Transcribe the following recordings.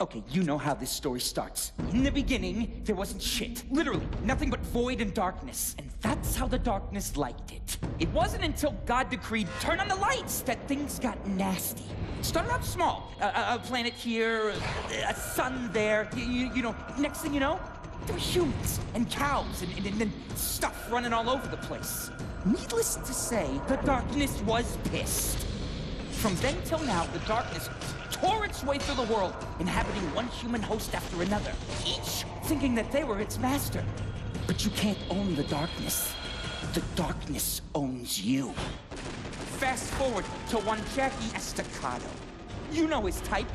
Okay, you know how this story starts. In the beginning, there wasn't shit. Literally, nothing but void and darkness. And that's how the darkness liked it. It wasn't until God decreed, turn on the lights, that things got nasty. Started out small. A, a, planet here, a, a sun there. You, you, you know, next thing you know, there were humans and cows and, and, and stuff running all over the place. Needless to say, the darkness was pissed. From then till now, the darkness tore its way through the world, inhabiting one human host after another, each thinking that they were its master. But you can't own the darkness. The darkness owns you. Fast forward to one Jackie Estacado. You know his type.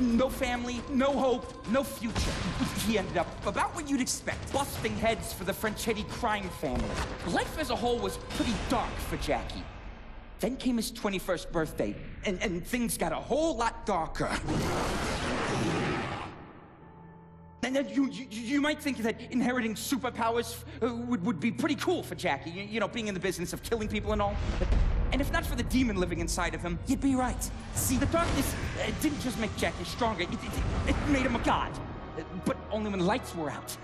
No family, no hope, no future. He ended up about what you'd expect, busting heads for the Franchetti crime family. Life as a whole was pretty dark for Jackie. Then came his 21st birthday, and, and things got a whole lot darker. And then you, you, you might think that inheriting superpowers uh, would, would be pretty cool for Jackie, you, you know, being in the business of killing people and all. And if not for the demon living inside of him, you'd be right. See, the darkness uh, didn't just make Jackie stronger, it, it, it made him a god. But only when the lights were out.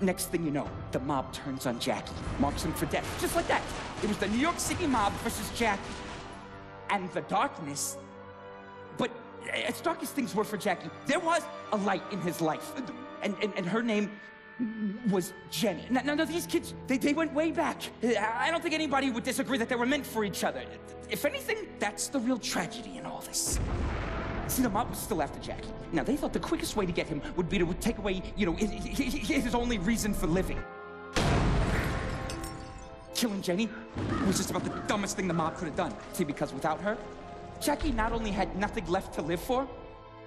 Next thing you know, the mob turns on Jackie, marks him for death, just like that. It was the New York City mob versus Jackie. And the darkness. But as dark as things were for Jackie, there was a light in his life. And, and, and her name was Jenny. Now, now, now these kids, they, they went way back. I don't think anybody would disagree that they were meant for each other. If anything, that's the real tragedy in all this. See, the mob was still after Jackie. Now, they thought the quickest way to get him would be to take away, you know, his his only reason for living. Killing Jenny was just about the dumbest thing the mob could have done. See, because without her, Jackie not only had nothing left to live for,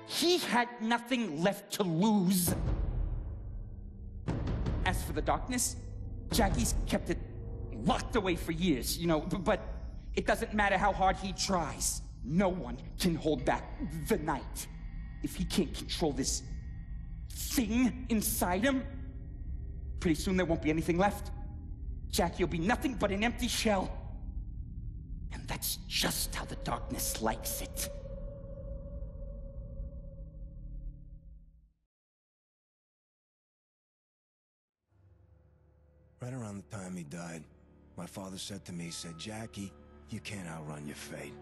he had nothing left to lose. As for the darkness, Jackie's kept it locked away for years, you know, but it doesn't matter how hard he tries. No one can hold back the night. If he can't control this thing inside him, pretty soon there won't be anything left. Jackie will be nothing but an empty shell. And that's just how the darkness likes it. Right around the time he died, my father said to me, he said, Jackie, you can't outrun your fate,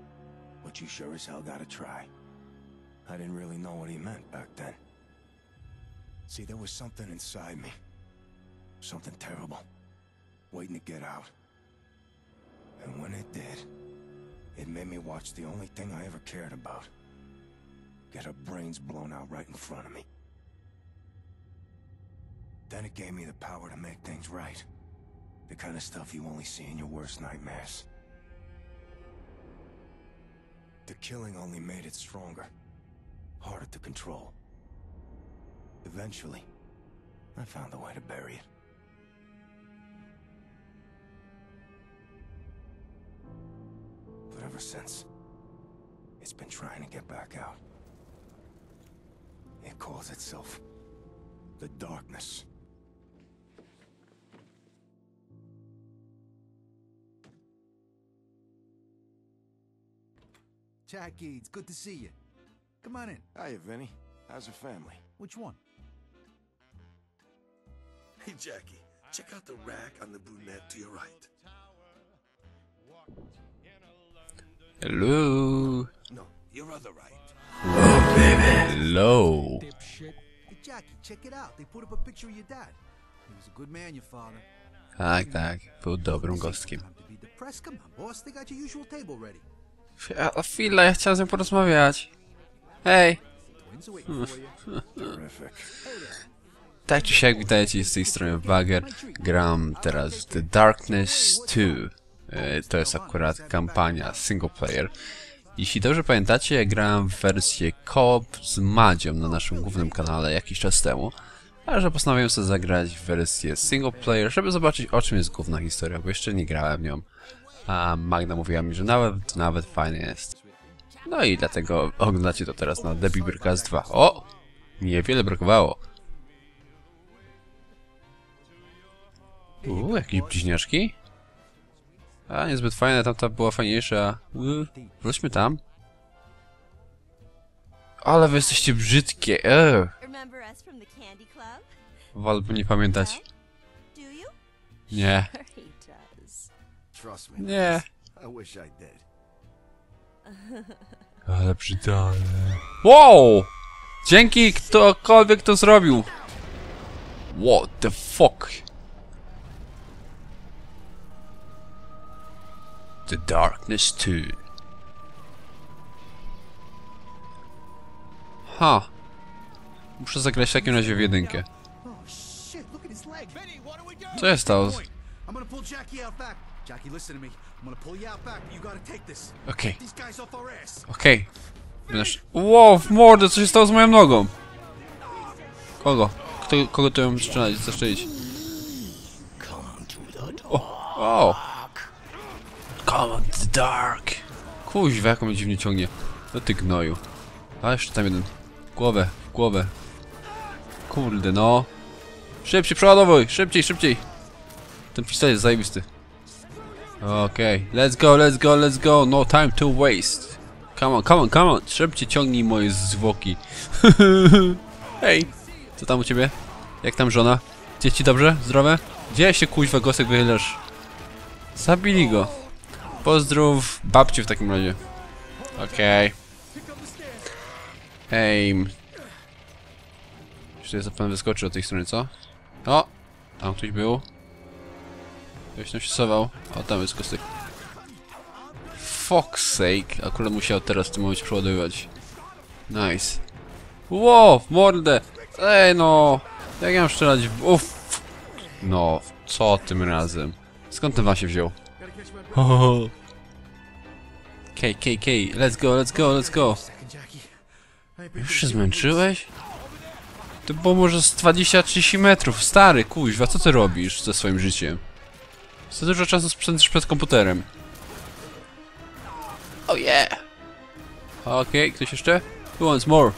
but you sure as hell gotta try. I didn't really know what he meant back then. See, there was something inside me. Something terrible. Waiting to get out. And when it did, it made me watch the only thing I ever cared about. Get her brains blown out right in front of me. Then it gave me the power to make things right. The kind of stuff you only see in your worst nightmares. The killing only made it stronger. Harder to control. Eventually, I found a way to bury it. Since, it's been trying to get back out. It calls itself the Darkness. Jackie, it's good to see you. Come on in. Hiya, Vinny. How's your family? Which one? Hey, Jackie, check out the rack on the brunette to your right. Hello. No, your other right. Hello. Hey, Jackie, check it out. They put up a picture of your dad. He was a good man, your father. Tak, tak. Był dobrym gostkiem. On. A chwila, ja chciałem z nią porozmawiać. Hej. Tak czy siak, witajcie z tej strony Bagger. Gram teraz w The Darkness 2. E, To jest akurat kampania single player. Jeśli dobrze pamiętacie, ja grałem w wersję co-op z Madzią na naszym głównym kanale jakiś czas temu. A że postanowiłem sobie zagrać w wersję single player, żeby zobaczyć o czym jest główna historia, bo jeszcze nie grałem nią. A Magda mówiła mi, że nawet, nawet fajnie jest. No i dlatego oglądacie to teraz na Debbie Burkas 2. O! Niewiele brakowało. Uuu, jakieś bliźniaczki? A, niezbyt fajne, tamta była fajniejsza. Uuu, wróćmy tam. Ale wy jesteście brzydkie, eee. Wolałbym nie pamiętać. Nie. Nie. Ale brzydale. Wow! Dzięki ktokolwiek to zrobił. What the fuck? The Darkness 2. Ha. Muszę zagrać w takim razie w jedynkę. Co jest to? Okej, okej. Wow, w mordę, co się stało z moją nogą? Kogo? Kto, kogo to ją zastrzelić? O, o. Come the dark. Kuźwa, jak on mnie dziwnie ciągnie. No ty gnoju. A jeszcze tam jeden. W głowę, w głowę. Kurde, no. Szybciej, przeładowuj, szybciej, szybciej. Ten pistolet jest zajebisty. Okej, let's go, let's go, let's go. No time to waste. Come on, come on, come on. Szybciej ciągnij moje zwłoki. Hej, co tam u ciebie? Jak tam żona? Dzieci dobrze? Zdrowe? Gdzie się kuźwa gosek wychylasz? Zabili go. Pozdrów babciu w takim razie. Okej. Hej. Jeszcze zapewne wyskoczy od tej strony, co? O! Tam ktoś był. Ktoś tam się sował. O, tam jest kostek. Fuck's sake. Akurat musiał teraz w tym momencie przeładowywać. Nice. Wow, mordę! Ej no! Jak ja mam strzelać w... Uff! No, co tym razem? Skąd ten wam się wziął? Ho. Kej, kej, kej, let's go, let's go, let's go. Już się zmęczyłeś? To było może z 20-30 metrów. Stary, kuźwa, co ty robisz ze swoim życiem? Za dużo czasu spędzasz przed komputerem. Oh yeah! Okej, ktoś jeszcze? Who wants more?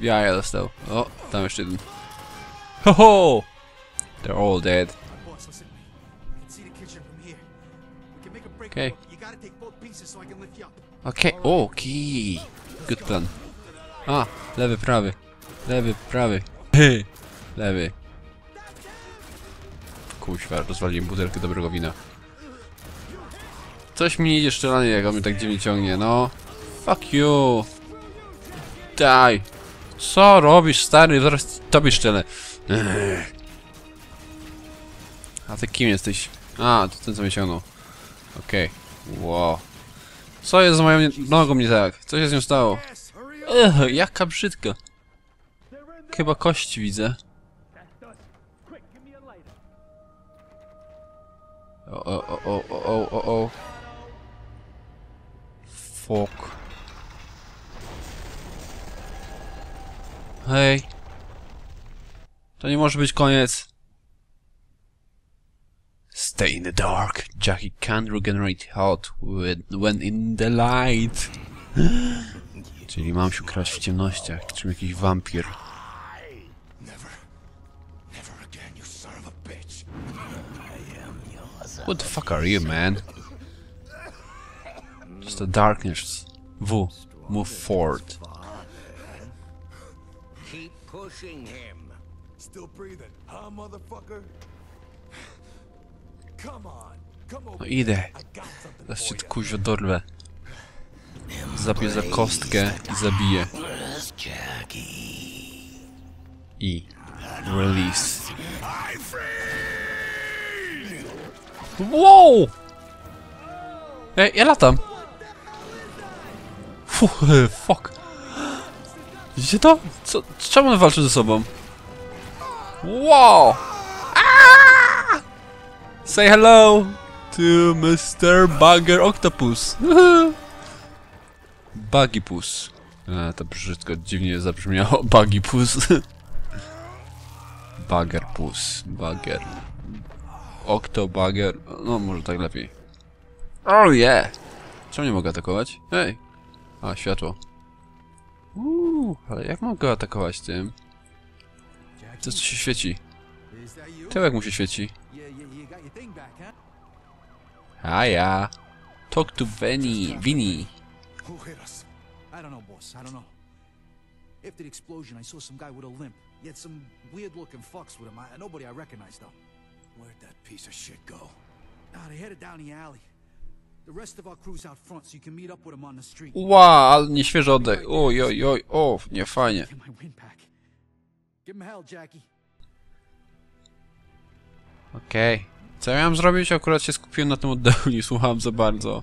Ja, ja dostał. O, tam jeszcze jeden. Ho ho! They're all dead. Up. Okej, o, key. Good plan. A, lewy, prawy. Lewy, prawy. lewy. Kuźwa, rozwaliłem butelkę dobrego wina. Coś mi idzie szczelanie, jak on mnie tak dziwnie ciągnie, no. Fuck you. Daj. Co robisz, stary? Zaraz tobie szczelę. A ty kim jesteś? A, to ten co mnie ciągnął. Okej. Wow. Co jest z moją nogą nie tak? Co się z nią stało? Ech, jaka brzydka. Chyba kości widzę. O, o, o, o, o, o, o. Fuck. Hej. To nie może być koniec. Stay in the dark. Jackie can't regenerate health when, when in the light. Czyli mam się kraść w ciemnościach, czym jakiś wampir. Never. Never again, you son of a. What the fuck are you, man? Just the darkness. W. Move forward. Keep pushing him. Still breathing, huh, motherfucker? No idę. You. kuźwa dorwę. Zabiję za kostkę i zabiję. I. Release. Wow! Ej, ja latam! Fuh, fuck. Widzicie to? Co, czemu one walczą ze sobą? Wow! Aaa! Say hello to Mr. Bugger Octopus. Buggypus. To brzydko, dziwnie zabrzmiało. Buggypus. Buggerpus. Bugger. Octobugger. No, może tak lepiej. Oh yeah! Czemu nie mogę atakować? Hej! A, światło. Uuu, ale jak mogę atakować tym? Co tu się świeci? Tyłek mu się świeci. A ja. Talk to Vinny. Vinny. Who hit us? I don't know, boss. I don't know. After the explosion, I saw some guy with a limp. He had some weird-looking fucks with him. I, nobody I recognized, though. Where'd that piece of shit go? Ah, they headed down the alley. The rest of our crew's out front, so you can meet up with them on the street. Ła, ale nieświeży oddech. Oj, oj, oj, o, nie fajnie. Get my Co ja miałem zrobić? Akurat się skupiłem na tym oddechu, nie słuchałem za bardzo.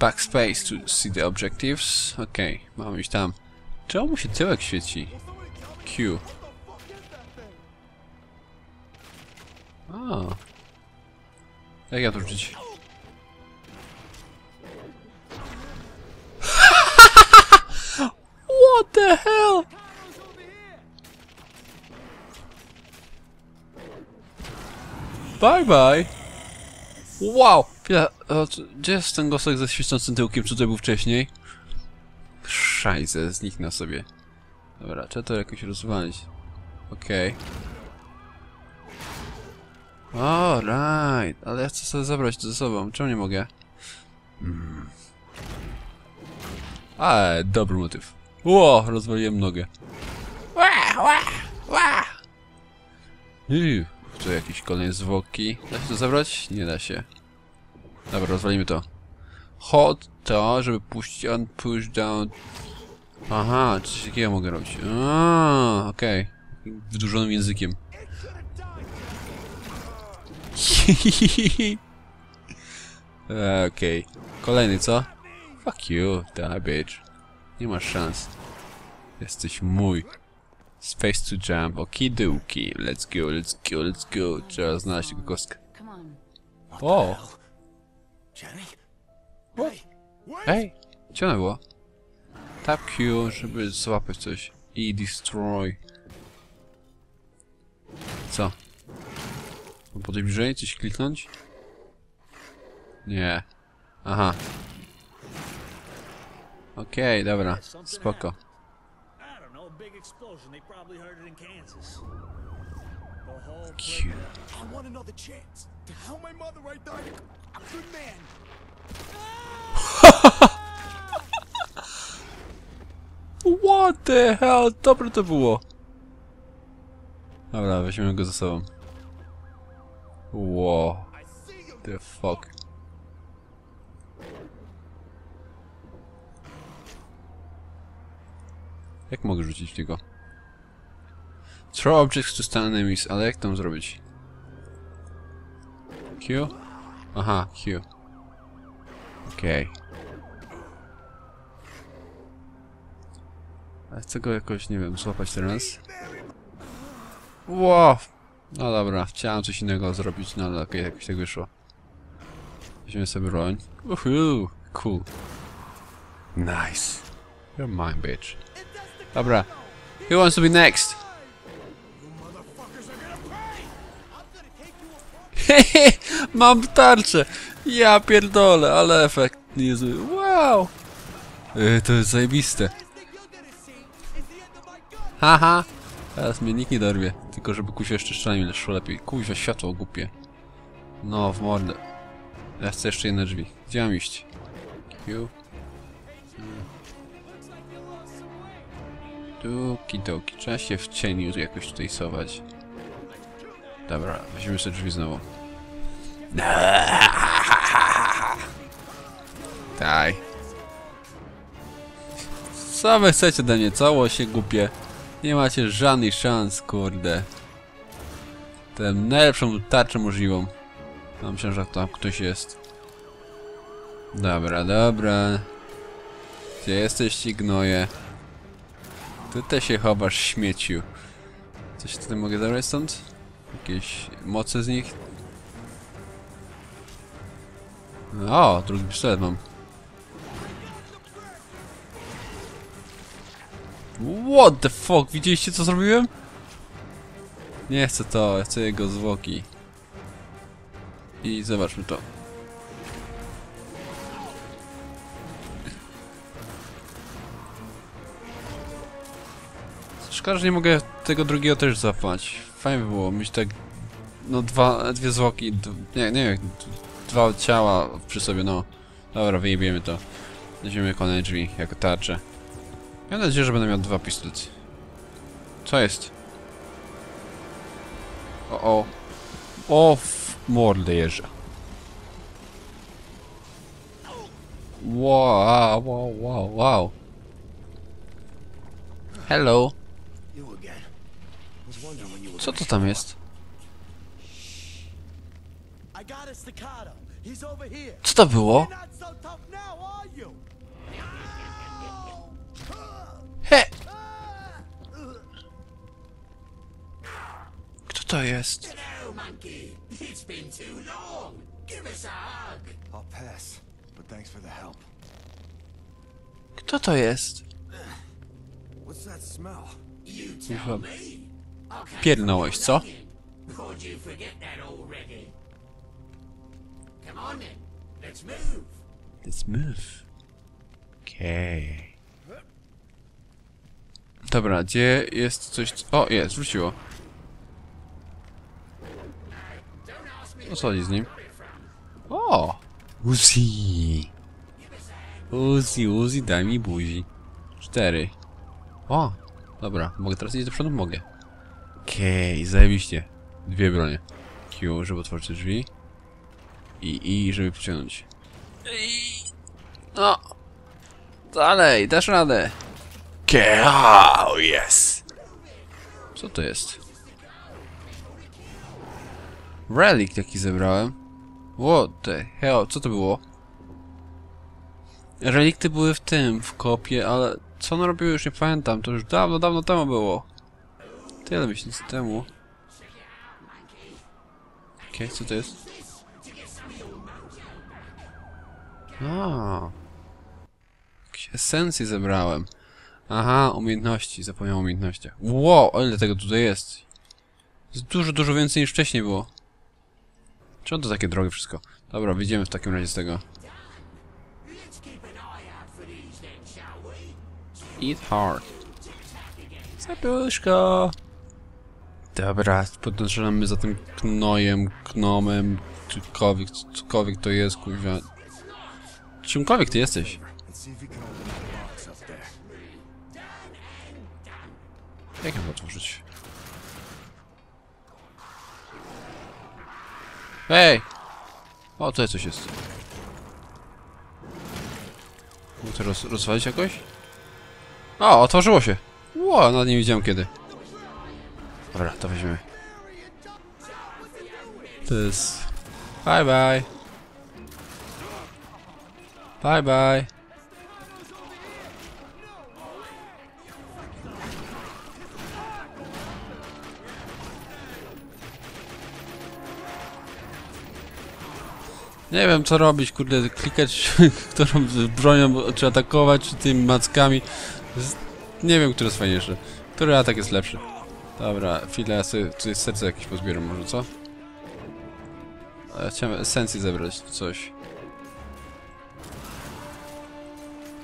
Backspace to see the objectives. Okej, mamy iść tam. Czemu mu się tyłek świeci? Q. A. Jak ja to rzucić? What the hell? Bye bye. Wow! Co- gdzie jest ten gosek ze świecącym tyłkiem? Czy tutaj był wcześniej? Szajze, zniknął sobie. Dobra, trzeba to jakoś rozwalić. Okej. Alright, ale ja chcę sobie zabrać to ze sobą. Czemu nie mogę? Hmm. A, dobry motyw. Ło, rozwaliłem nogę. Ła, ła, ła. Iu, tu jakieś kolejne zwłoki. Da się to zabrać? Nie da się. Dobra, rozwalimy to. Hot to, żeby puścić on push down. Aha, coś takiego mogę robić. A, okej. Wydłużonym językiem. Okej. Kolejny, co? Fuck you, die bitch. Nie masz szans. Jesteś mój. Space to jump. Okidoki. Let's go, let's go, let's go. Trzeba znaleźć tego kostkę. O! Ej! Gdzie ona była? Tap Q, żeby złapać coś. I destroy. Co? Mam po tej bliżej coś kliknąć? Nie. Aha. Okej, dobra. Spoko. Explosion. They probably heard it in Kansas. The whole Q. I want another chance. To help my mother right there. I'm a good man. What the hell? Dobre to było. Dobra, weźmiemy go ze sobą. Wow. The fuck. Jak mogę rzucić w niego? Throw objects to stun enemies, ale jak tam zrobić? Q? Aha, Q. Okej. Ale chcę go jakoś, nie wiem, złapać teraz. Wow! No dobra, chciałem coś innego zrobić, no ale okej, jakoś tak wyszło. Weźmiemy sobie broń. Uhu, cool. Nice. You're mine, bitch. Dobra. Who wants to be next? Mam tarczę! Ja pierdolę, ale efekt niezły. Wow! Yy, to jest zajebiste. Haha! Teraz mnie nikt nie dorwie. Tylko żeby kuźwa jeszcze szczelami szło lepiej. Kuźwa, światło głupie. No, w mordę. Ja chcę jeszcze jedne drzwi. Gdzie mam iść? Q. Tukidoki. Trzeba się w cieniu jakoś tutaj sować. Dobra, weźmiemy sobie drzwi znowu. Daj. Co wy chcecie ode mnie? Cało się głupie. Nie macie żadnych szans, kurde. Tę najlepszą tarczę możliwą. No, myślę, że tam ktoś jest. Dobra, dobra. Gdzie jesteś, gnoje? Ty też się chowasz, śmieciu. Coś tutaj mogę zabrać stąd? Jakieś moce z nich? O, drugi pistolet mam. What the fuck? Widzieliście co zrobiłem? Nie chcę to, chcę jego zwłoki. I zobaczmy to. Szkoda, że nie mogę tego drugiego też złapać. Fajnie by było mieć tak... No dwa, dwie zwłoki, nie, nie dwa ciała przy sobie, no. Dobra, wyjebiemy to. Weźmiemy kolejne drzwi, jako tarczę. Mam nadzieję, że będę miał dwa pistolety. Co jest? O, o. O, w. Wow, wow, wow, wow. Hello. You again. Was wondering when you were Co to tam jest? Co to było? He! Kto to jest? Kto to jest? What's smell? You that on then, let's move. Okej. Dobra, gdzie jest coś... O, jest, wróciło. O co chodzi z nim? O! Uzi! Uzi, Uzi, daj mi buzi. Cztery. O! Dobra, mogę teraz iść do przodu? Mogę. Okej, zajebiście. Dwie bronie. Q, żeby otworzyć drzwi. I, i żeby pociągnąć. I... No. Dalej, dasz radę. Wow, yes. Co to jest? Relic jaki zebrałem. What the hell, co to było? Relikty były w tym, w kopie, ale co one robiły już nie pamiętam, to już dawno, dawno temu było. Tyle miesięcy temu. Okej, co to jest? A. Jakieś esencje zebrałem. Aha, umiejętności. Zapomniałem o umiejętnościach. Wow, o ile tego tutaj jest. Jest dużo, dużo więcej niż wcześniej było. Czemu to takie drogie wszystko? Dobra, wyjdziemy w takim razie z tego. Eat hard. Serduszko. Dobra, podążamy za tym knojem, gnomem, cokolwiek, cokolwiek to jest, kurwa. Czymkolwiek ty jesteś. Jak ją otworzyć? Hej! O, tutaj coś jest. Mogę to roz, rozwalić jakoś? O, otworzyło się! Ło, nawet nie widziałem kiedy. Dobra, to weźmiemy. To jest... Bye bye! Bye bye! Nie wiem co robić, kurde, klikać, którą bronią czy atakować, czy tymi mackami. Nie wiem, który jest fajniejszy. Który atak jest lepszy. Dobra, chwilę, ja sobie tutaj serce jakieś pozbieram może, co? Ja chciałem esencji zebrać, coś.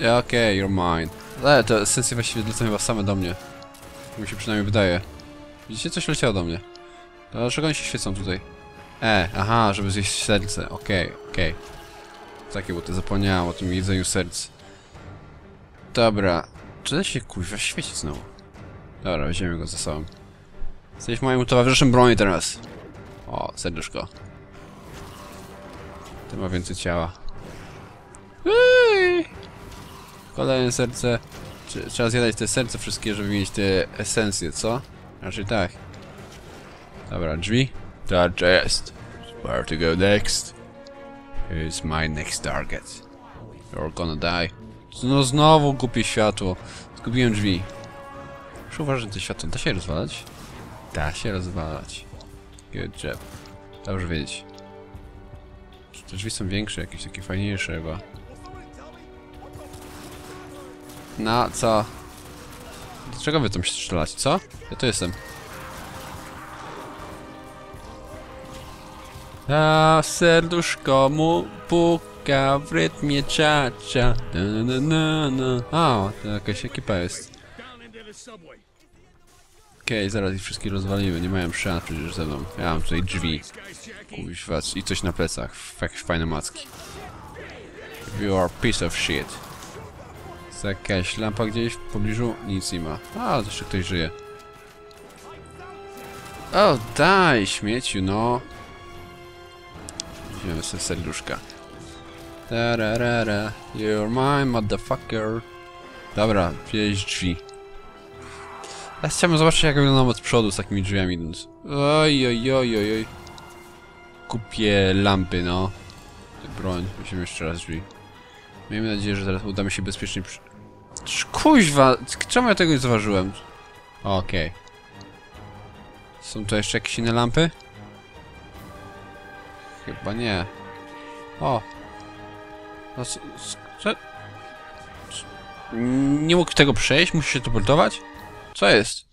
Ja, okej, you're mine. Ale te esencje właściwie lecą chyba same do mnie. Tak Mi się przynajmniej wydaje. Widzicie, coś leciało do mnie. Dlaczego oni się świecą tutaj? E, aha, żeby zjeść serce. Okej, okej. Takie, bo to zapomniałem o tym jedzeniu serc. Dobra. Czy to się kuźwa świeci znowu? Dobra, weźmiemy go za sobą. Jesteś moim towarzyszem broni teraz. O, serduszko. Ty ma więcej ciała. Uii! Kolejne serce. Trze- Trzeba zjadać te serce wszystkie, żeby mieć te esencje, co? Raczej tak. Dobra, drzwi. Tarcza jest. Where to go next? Here's my next target. You're gonna die. No znowu głupie światło. Zgubiłem drzwi. Muszę uważać na to światło. Da się rozwalać? Da się rozwalać. Good job. Dobrze wiedzieć. Te drzwi są większe, jakieś takie fajniejsze chyba. No, co? Dlaczego wy tam się strzelacie, co? Ja tu jestem. A serduszko mu puka w rytmie czacza. Na, na, na, na. A, to jakaś ekipa jest. Okej, zaraz ich wszystkich rozwalimy, nie mają szans przecież ze mną. Ja mam tutaj drzwi. Kuźwa, i coś na plecach. Jakieś fajne macki. You are piece of shit. Jest jakaś lampa gdzieś w pobliżu? Nic nie ma. A, jeszcze ktoś żyje. O, daj, śmieciu, no. Weźmiemy sobie serduszka. Tararara, you're mine, motherfucker. Dobra, wieź drzwi. Ja chciałbym zobaczyć jak wyglądam od przodu z takimi drzwiami idąc. Oj, oj, oj, oj, oj. Kupię lampy, no. Broń, musimy jeszcze raz drzwi. Miejmy nadzieję, że teraz uda mi się bezpiecznie przy... Kuźwa, czemu ja tego nie zauważyłem? Okej. Są tu jeszcze jakieś inne lampy? Chyba nie. O! No, co? Nie mógł tego przejść? Musi się teleportować? Co jest?